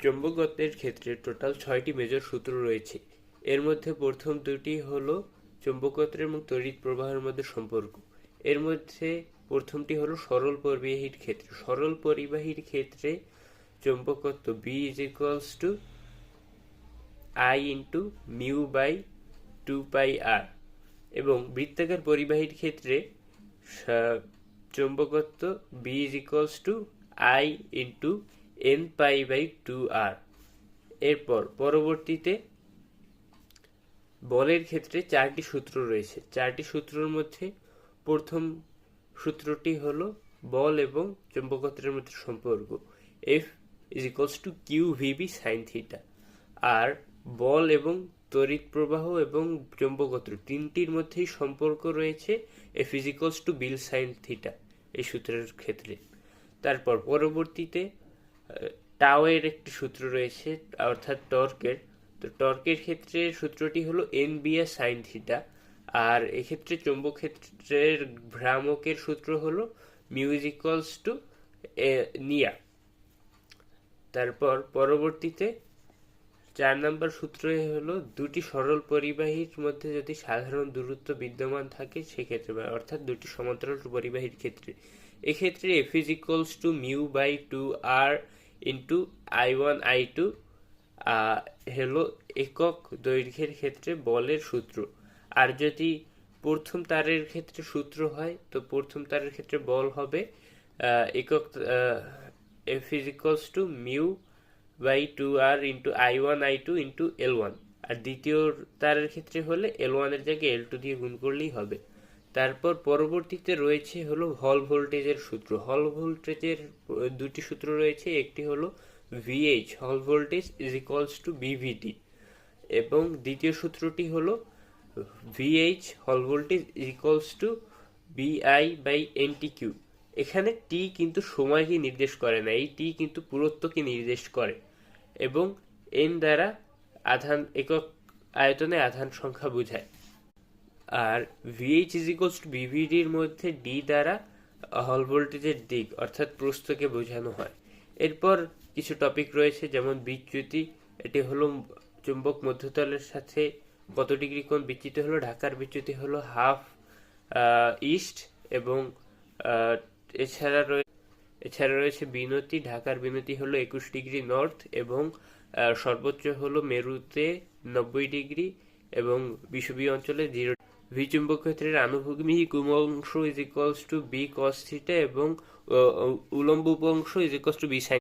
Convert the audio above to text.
চৌম্বকত্বের ক্ষেত্রে টোটাল ছয়টি মেজর সূত্র রয়েছে। এর মধ্যে প্রথম দুটি হলো চৌম্বকত্বের এবং তড়িৎ প্রবাহের মধ্যে সম্পর্ক। এর মধ্যে প্রথমটি হলো সরল পরিবাহীর ক্ষেত্রে। সরল পরিবাহীর ক্ষেত্রে চৌম্বকত্ব B is equals to I into mu by two pi R এবং বৃত্তাকার পরিবাহীর ক্ষেত্রে চৌম্বকত্ব B is equals to I into N pi by two R এরপর পরবর্তীতে বলের ক্ষেত্রে চারটি সূত্র রয়েছে। চারটি সূত্রের মধ্যে প্রথম সূত্রটি হলো বল এবং চৌম্বকত্বের মধ্যে সম্পর্ক। F is equals to Q V B sine theta আর বল এবং তড়িৎ প্রবাহ এবং চৌম্বকত্ব তিনটির মধ্যেই সম্পর্ক রয়েছে। F is to bill sine theta এই সূত্রের ক্ষেত্রে। তারপর পরবর্তীতে টাওয়ের একটি সূত্র রয়েছে, অর্থাৎ টর্কের। তো টর্কের ক্ষেত্রে সূত্রটি হলো এন বিয়া সাইন থিটা, আর এক্ষেত্রে চৌম্বক ক্ষেত্রের ভ্রামকের সূত্র হলো মিউজ ইকুয়ালস টু নিয়া। তারপর পরবর্তীতে চার নম্বর সূত্র হলো দুটি সরল পরিবাহীর মধ্যে যদি সাধারণ দূরত্ব বিদ্যমান থাকে, সেক্ষেত্রে অর্থাৎ দুটি সমান্তরাল পরিবাহীর ক্ষেত্রে। এক্ষেত্রে F is equals to mu by two R into I one I two হলো একক দৈর্ঘ্যের ক্ষেত্রে বলের সূত্র। আর যদি প্রথম তারের ক্ষেত্রে সূত্র হয়, তো প্রথম তারের ক্ষেত্রে বল হবে একক F is equals to mu by two R into I one I two into L one আর দ্বিতীয় তারের ক্ষেত্রে হলে এল ওয়ানের জায়গায় এল টু দিয়ে গুণ করলেই হবে। তারপর পরবর্তীতে রয়েছে হলো হল ভোল্টেজের সূত্র। হল ভোল্টেজের দুটি সূত্র রয়েছে, একটি হলো V H Hall voltage is equals to B V T এবং দ্বিতীয় সূত্রটি হলো V H Hall voltage is equals to B I by N T Q এখানে টি কিন্তু সময়কে নির্দেশ করে না, এই টি কিন্তু পুরুত্বকে নির্দেশ করে এবং এন দ্বারা আধান, একক আয়তনে আধান সংখ্যা বোঝায়। আর V H is equals to বিভিডির মধ্যে ডি দ্বারা হল ভোল্টেজের দিক, অর্থাৎ প্রস্থকে বোঝানো হয়। এরপর কিছু টপিক রয়েছে, যেমন বিচ্যুতি। এটি হলো চুম্বক মধ্যতলের সাথে কত ডিগ্রি কোণ বিচ্যুত হলো? ঢাকার বিচ্যুতি হলো হাফ ইস্ট এবং এছাড়া রয়েছে এছাড়া রয়েছে বিনতি। ঢাকার বিনতি হলো একুশ ডিগ্রি নর্থ এবং সর্বোচ্চ হলো মেরুতে নব্বই ডিগ্রি এবং বিষুবীয় অঞ্চলে জিরো ভি চুম্বক ক্ষেত্রের আনুভূমিক অংশ is equals to B cos theta এবং উলম্ব অংশ is equals to B sine